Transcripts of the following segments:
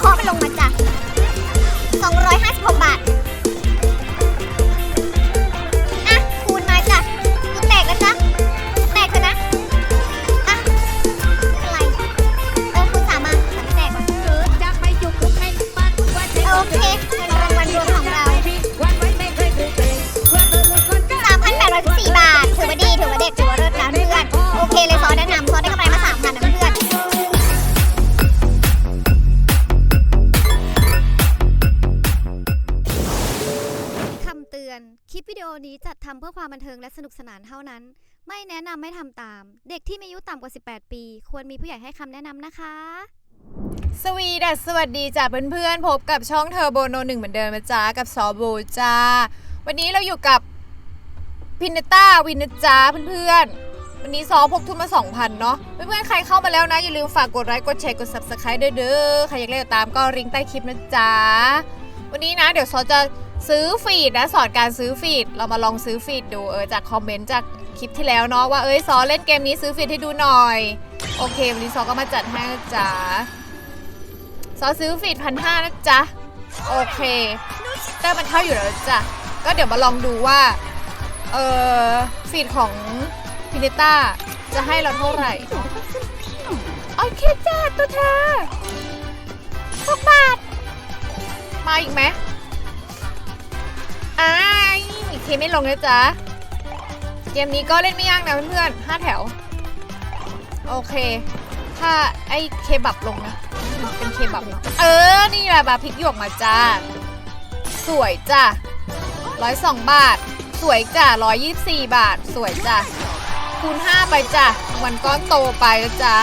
เคาะมันลงมาจ้ะ นี้จัดทำเพื่อความบันเทิงและสนุกสนานเท่านั้น ไม่แนะนำให้ทำตาม เด็กที่มีอายุต่ำกว่า 18 ปี ควรมีผู้ใหญ่ให้คำแนะนำนะคะ สวีดัสสวัสดีจ้ะเพื่อนๆ พบกับช่องเทอร์โบโนหนึ่งเหมือนเดิมนะจ๊ะกับซอโบจ้า วันนี้เราอยู่กับพินต้าวินนะจ๊ะเพื่อนๆ วันนี้ซอพกทุนมา 2,000 เนาะเพื่อนๆ ใครเข้ามาแล้วนะ อย่าลืมฝากกดไลค์กดแชร์กด subscribe ด้วยเด้อใครอยากเล่นตามก็ริงใต้คลิปนะจ๊ะวันนี้นะ เดี๋ยวซอจะ ซื้อฟีดนะสอนการซื้อฟีดเรามาลองซื้อฟีดดูเออจากคอมเมนต์จากคลิปที่แล้วเนาะว่าเอ้ยซอเล่นเกมนี้ซื้อฟีดให้ดูหน่อย โอเค วันนี้ซอก็มาจัดให้นะจ๊ะซอซื้อฟีดพันห้านะจ๊ะโอเคแต่มันเข้าอยู่แล้วจ้ะก็เดี๋ยวมาลองดูว่าเออฟีดของพินิต้าจะให้เราเท่าไหร่โอเคจ้าตัวเธอหกบาท มาอีกไหม เคไม่ลงนะจ๊ะเกมนี้ก็เล่นไม่ยากนะเพื่อนๆห้าแถว โอเค ถ้าไอ้เคบับลงนะ เป็นเคบับ เออ นี่แหละบาพริกหยวกมาจ้า สวยจ้ะร้อยสองบาท สวยจ้ะร้อยยี่สิบสี่บาท สวยจ้ะคูณห้าไปจ้ะวันก้อนโตไปแล้วจ้ะ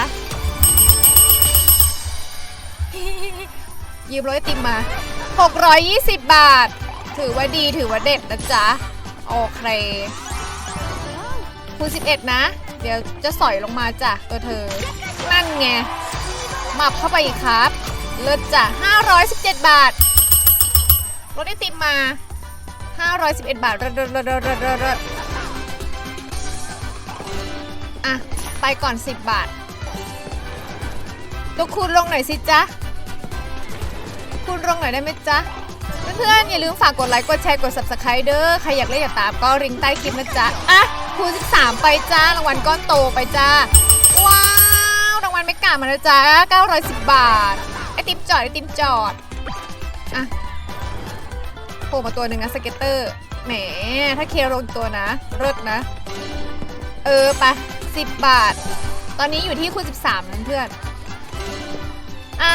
ยืมร้อยติมมา 620 บาท ถือว่าดีถือว่าเด็ดนะจ๊ะ โอเคคูณ11 นะ เดี๋ยวจะสอยลงมาจ้ะตัวเธอ นั่นไงมับเข้าไปอีกครับ เลิศจ้ะ 517 บาท รถไอติมมา 511 บาทเลิศเลิศเลิศเลิศเลิศเลิศเลิศอะ ไปก่อน 10 บาท ตัวคูณลงหน่อยสิจ๊ะคูณลงหน่อยได้ไหมจ๊ะ เพื่อนๆ อย่าลืมฝากกดไลค์ กดแชร์ กด subscribe เด้อ ใครอยากเล่นอยากตามก็ริงใต้คลิปนะจ๊ะ อะคูณ13 ไปจ้ารางวัลก้อนโตไปจ้า ว้าว รางวัลไม่กล้ามาแล้วจ้า910 บาท ไอติมจอด ไอติมจอด อะโผล่มาตัวหนึ่งนะสเก็ตเตอร์ แหม ถ้าเคลงตัวนะเลิศนะ เออไป10 บาท ตอนนี้อยู่ที่คูณ13นะเพื่อน อะ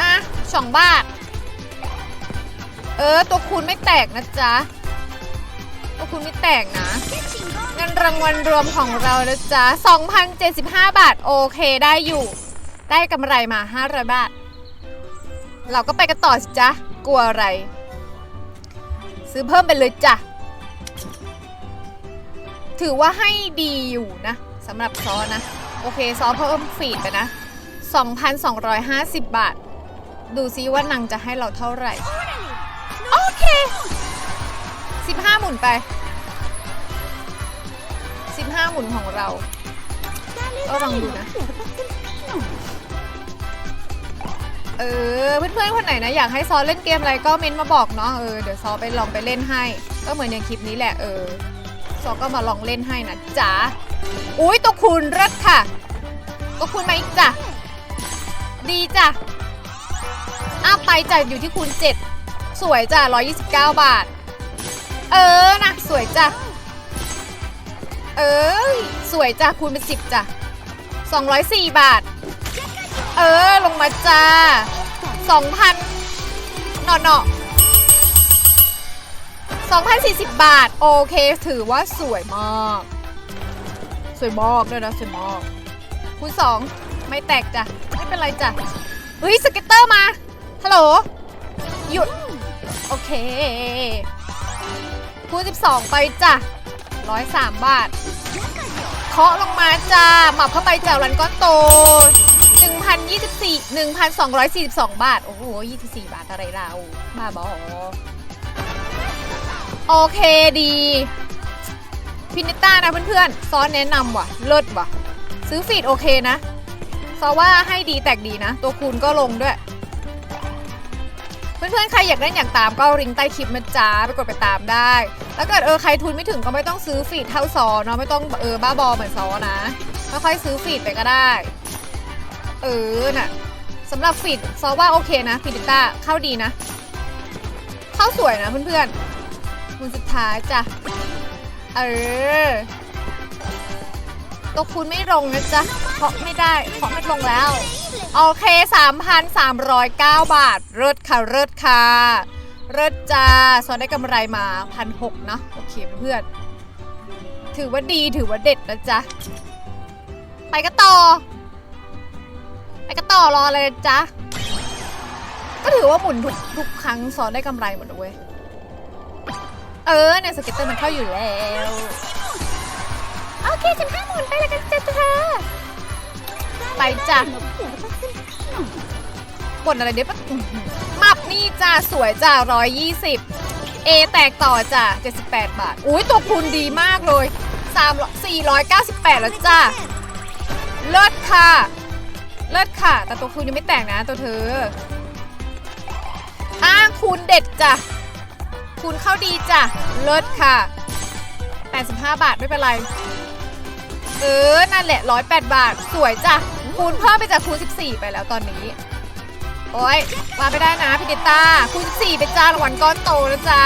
อะสองบาท เออ ตัวคูณไม่แตกนะจ๊ะ ตัวคูณไม่แตกนะ เงินรางวัลรวมของเรานะจ๊ะ 2,075 บาท โอเคได้อยู่ ได้กำไรมา 500 บาท เราก็ไปกันต่อสิจ๊ะ กลัวอะไร ซื้อเพิ่มไปเลยจ้ะ ถือว่าให้ดีอยู่นะสำหรับซอนะ โอเค ซอเพิ่มฟีดไปนะ 2,250 บาท ดูซิว่านางจะให้เราเท่าไหร่ โอเค15หมุนไป15หมุนของเรา ก็ลองดูนะ เออ เพื่อนๆ คนไหนนะ อยากให้ซอเล่นเกมอะไรก็เม้นมาบอกเนาะ เออ เดี๋ยวซอไปลองไปเล่นให้ ก็เหมือนอย่างคลิปนี้แหละ เออ ซอก็มาลองเล่นให้นะจ๊ะอุ้ยตัวคูณเลิศค่ะ ตัวคูณมาอีกจ้ะ ดีจ้ะอ้าวไปจ้ะอยู่ที่คูณ7 สวยจ้ะ129 บาท เออนะสวยจ้ะ เออสวยจ้ะคูณเป็น10จ้ะ204 บาท เออลงมาจ้า2,000เนาะเนาะ2,040 บาท โอเค ถือว่าสวยมาก สวยมากด้วยนะ สวยมากคูณ2ไม่แตกจ้ะ ไม่เป็นไรจ้ะ เฮ้ย สเก็ตเตอร์มาฮัลโหล หยุด โอเคคูณ12 ไปจ้ะ103บาท เคาะลงมาจ้าหมับเข้าไปจ้ารันก้อนโต 1,024 1,242 บาท โอ้โห 24 บาทอะไรเรา บ้าบอ โอเคดีพินิต้านะเพื่อนๆ ซอนแนะนำว่ะ เลิศว่ะ ซื้อฟีดโอเคนะซอว่าให้ดีแตกดีนะ ตัวคูณก็ลงด้วย เพื่อนๆ ใครอยากเล่นอย่ากตามก็ริงใต้คลิปนะจ๊ะไปกดไปตามได้ แล้วเกิดเออใครทุนไม่ถึงก็ไม่ต้องซื้อฟีดเท่าซอเนาะไม่ต้องเออบ้าบอเหมือนซอนะค่อยๆซื้อฟีดไปก็ได้ เออน่ะสำหรับฟีดซอว่าโอเคนะฟีดิต้าเข้าดีนะ เข้าสวยนะเพื่อนๆคุณสุดท้ายจ้ะเออ ตัวคูณไม่ลงนะจ๊ะเพราะไม่ได้เพราะไม่ลงแล้ว โอเค 3,309 บาทเลิศค่ะเลิศค่ะเลิศจ้าซอนได้กำไรมาพันหกนะโอเคเพื่อน ถือว่าดีถือว่าเด็ดนะจ๊ะ ไปกันต่อ ไปกันต่อรอเลยจ๊ะ ก็ถือว่าหมุนทุกทุกครั้งซอนได้กำไรหมดเลยเว้ยเออเนี่ยสเก็ตเตอร์มันเข้าอยู่แล้ว โอเคสิบห้าหมุนไปแล้วกันจ้ะเธอไปจ้ะกดอะไรเดี๋ยวปะมับนี่จ้าสวยจ้าร้อยยี่สิบเอแตกต่อจ้ะเจ็ดสิบแปดบาท อุ้ยตัวคูณดีมากเลยสามสี่ร้อยเก้าสิบแปดแล้วจ้าเลิศค่ะ เลิศค่ะ แต่ตัวคูณยังไม่แตกนะตัวเธออ้างคูณเด็ดจ้ะคูณเข้าดีจ้ะเลิศค่ะ 85 บาทไม่เป็นไร เออ นั่นแหละ108บาท สวยจ้ะ คูณเพิ่มไปจากคูณ 14 ไปแล้วตอนนี้ โอ้ยมาไม่ได้นะพี่ดิต้าคูณ 14 เป็นจ้ารางวัลก้อนโตนะจ๊ะ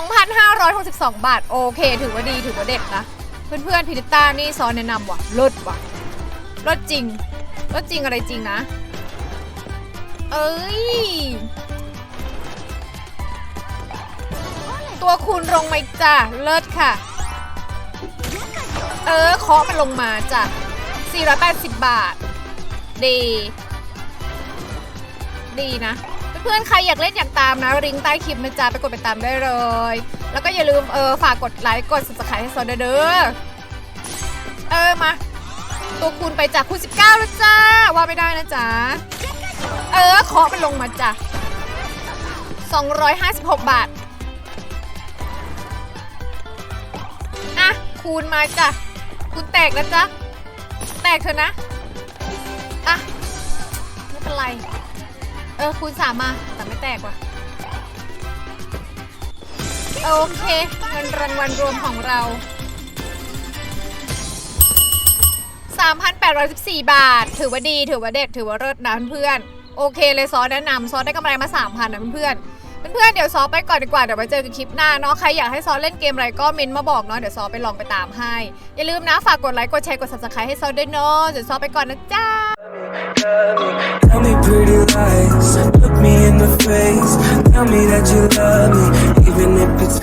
2,562 บาท โอเค ถือว่าดีถือว่าเด็ดนะ เพื่อนๆพี่ดิต้านี่ซอนแนะนำว่ะลิศว่ะลิศจริงลิศจริงอะไรจริงนะ เอ้ย ตัวคูณลงไหมจ้ะเลิศค่ะ เออเคาะมันลงมาจ้ะ480 บาท ดี ดีนะ เพื่อนๆ ใครอยากเล่นอยากตามนะ ริงใต้คลิปนะจ๊ะไปกดไปตามได้เลย แล้วก็อย่าลืมเออฝากกดไลค์กด subscribe ให้โซนเด้อเออมา ตัวคูณไปจากคูณ19แล้วจ้า ว่าไม่ได้นะจ๊ะ เออเคาะมันลงมาจ้ะ 256 บาท อะ คูณมาจ้ะ คูณแตกแล้วจ้ะแตกเถอะนะ อะ ไม่เป็นไร เออคูณสามมา แต่ไม่แตกว่ะ โอเคเงินรางวัลรวมของเรา 3,814 บาท ถือว่าดี ถือว่าเด็ด ถือว่าเลิศนะเพื่อน โอเคเลยซอสแนะนำซอสได้กำไรมา 3,000นะเพื่อนๆ เพื่อนๆเดี๋ยวซอไปก่อนดีกว่าเดี๋ยวไปเจอกันคลิปหน้าเนาะใครอยากให้ซอเล่นเกมอะไรก็เมนมาบอกเนาะเดี๋ยวซอไปลองไปตามให้ อย่าลืมนะฝากกดไลค์กดแชร์กด subscribe ให้ซอด้วยเนาะเดี๋ยวซอไปก่อนนะจ้า Tell me pretty lies, look me in the face. Tell me that you love me, even if it's